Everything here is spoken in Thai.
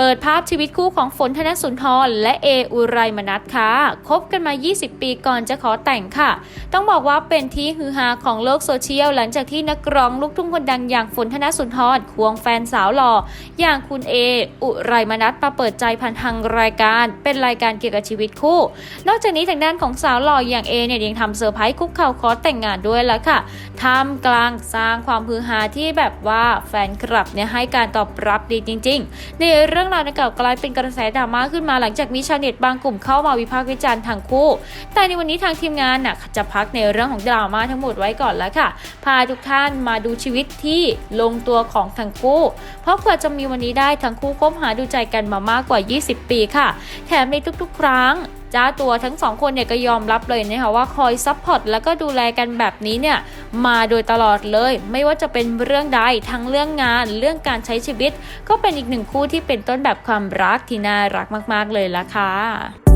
เปิดภาพชีวิตคู่ของฝนธนสุนทรและเออุไรมนัทค่ะคบกันมา 20 ปีก่อนจะขอแต่งค่ะ ต้องบอกว่าเป็นที่ฮือฮาของโลกโซเชียลหลังจากที่นักร้องลูกทุ่งคนดังอย่างฝนธนสุนทรควงแฟนสาวหล่ออย่างคุณเออุไรมนัทมาเปิดใจผ่านทางรายการ เป็นรายการเกี่ยวกับชีวิตคู่ นอกจากนี้ทางด้านของสาวหล่ออย่างเอเนี่ยยังทำเซอร์ไพรส์คุกเข่าขอแต่งงานด้วยแล้วค่ะท่ามกลางสร้างความฮือฮาที่แบบว่าแฟนคลับเนี่ยให้การตอบรับดีจริง ๆ ในเรื่องรื่องราวดังกล่าวกลายเป็นกระแสดราม่าขึ้นมาหลังจากมีชาวเน็ตบางกลุ่มเข้ามาวิพากษ์วิจารณ์ทางคู่ แต่ในวันนี้ทางทีมงานน่ะจะพักในเรื่องของดราม่าทั้งหมดไว้ก่อนแล้วค่ะ พาทุกท่านมาดูชีวิตที่ลงตัวของทั้งคู่ เพราะกว่าจะมีวันนี้ได้ทั้งคู่คบหาดูใจกันมามากกว่า 20 ปีค่ะ แถมในทุกๆ ครั้ง จ้าตัวทั้งสองคนเนี่ยก็ยอมรับเลยนะคะว่าคอยซัพพอร์ตแล้วก็ดูแลกันแบบนี้เนี่ยมาโดยตลอดเลย ไม่ว่าจะเป็นเรื่องใดทั้งเรื่องงานเรื่องการใช้ชีวิต ก็เป็นอีกหนึ่งคู่ที่เป็นต้นแบบความรักที่น่ารักมาก ๆเลยละค่ะ